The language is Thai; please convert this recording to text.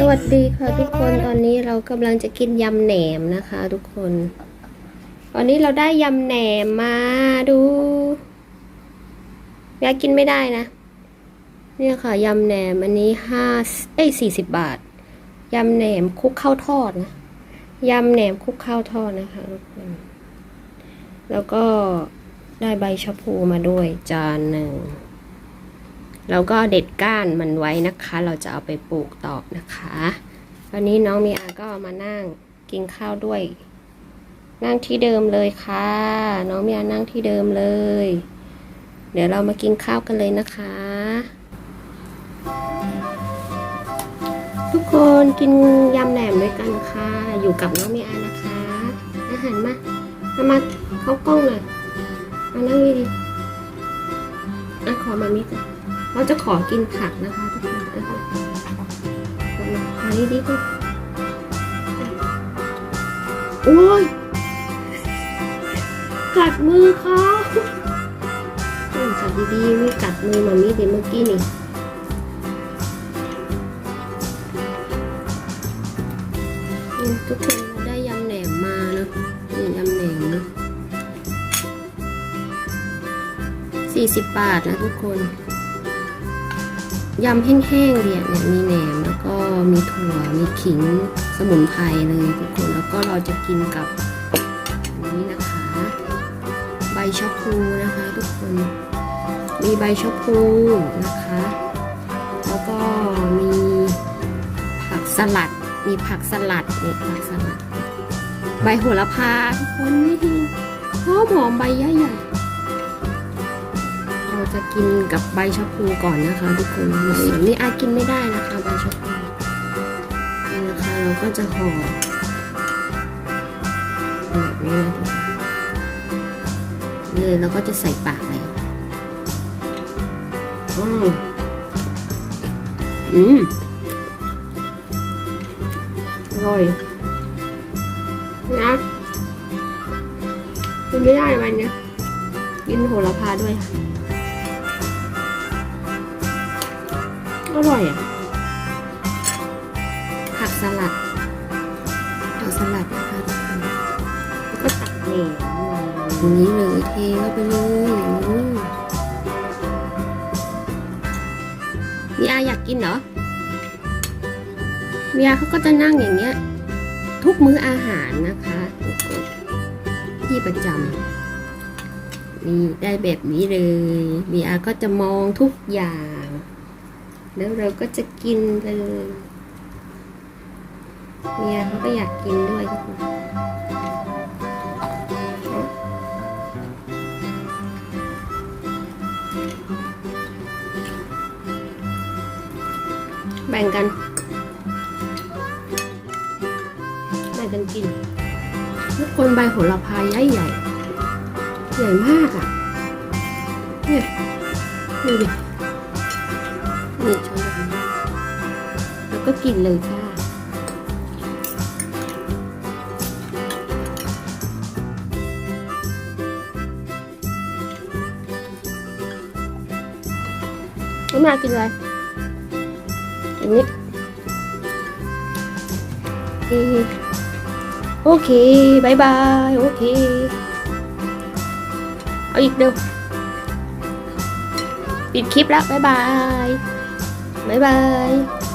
สวัสดีค่ะทุกคนตอนนี้เรากำลังจะกินยำแหนมนะคะ ทุกคน ตอนนี้เราได้ยำแหนมมาดูยายกินไม่ได้นะ เนี่ยค่ะยำแหนมอันนี้ห้าเอ้ยสี่สิบบาทยำแหนมคุกข้าวทอดนะยำแหนมคุกข้าวทอดนะคะทุกคน แล้วก็ได้ใบชะพูมาด้วยจานหนึ่ง แล้วก็เด็ดก้านมันไว้นะคะ เราจะเอาไปปลูกต่อนะคะวันนี้น้องมีอาก็มานั่งกินข้าวด้วย นั่งที่เดิมเลยค่ะ น้องมีอานั่งที่เดิมเลย เดี๋ยวเรามากินข้าวกันเลยนะคะ ทุกคนกินยำแหนมด้วยกันค่ะ อยู่กับน้องมีอานะคะ อาหารมามามาเข้ากล้องหน่อยมานั่งดีๆอะขอมามิก่อน เราจะขอกินผักนะคะทุกคนนะคะขอนี้ดีกว่าโอ้ยกัดมือเขาอืมกัดดีๆไม่กัดมือมามีเดี๋ยวเมื่อกี้นี่ทุกคนได้ยำแหนมมาเนะนี่ยำแหนมนะสี่สิบบาทนะทุกคน ยำแห้งๆเนี่ยเนี่ยมีแหนมแล้วก็มีถั่วมีขิงสมุนไพรเลยทุกคนแล้วก็เราจะกินกับนี้นะคะ ใบชะพูนะคะทุกคน มีใบชะพูนะคะ แล้วก็มีผักสลัดมีผักสลัดนี่ผักสลัด ใบโหระพาทุกคนนี่หอมหอมใบใหญ่ๆ เราจะกินกับใบชะพูก่อนนะคะทุกคนแบบนี้อาจกินไม่ได้นะคะใบชะพูนี่นะคะเราก็จะห่อแบบนี้เลยแล้วก็จะใส่ปากเลยอืมอืมอร่อยนะกินไม่ได้วันเนี้ยกินโหระพาด้วยค่ะ อร่อยอะ ผักสลัด ผักสลัดนะคะทุกคนแล้วก็ตักเหนมอย่างนี้เลยเทเข้าไปเลยอืมมีอาอยากกินเหรอมีอาเขาก็จะนั่งอย่างเงี้ย ทุกมื้ออาหารนะคะทุกคนที่ประจำนี่ได้แบบนี้เลยมีอาก็จะมองทุกอย่าง แล้วเราก็จะกินเลยเมียเขาก็อยากกินด้วยทุกคนแบ่งกัน แบ่งกันกิน ทุกคนใบโหระพาใหญ่ใหญ่ ใหญ่มากอะ เนี่ยดูดิ นี่ช้อนแบบนี้แล้วก็กินเลยค่ะน้ำมากินอะไรอันนี้โอเคบายบาย โอเค เอาอีกเร็วปิดคลิปแล้วบายบาย บ๊ายบาย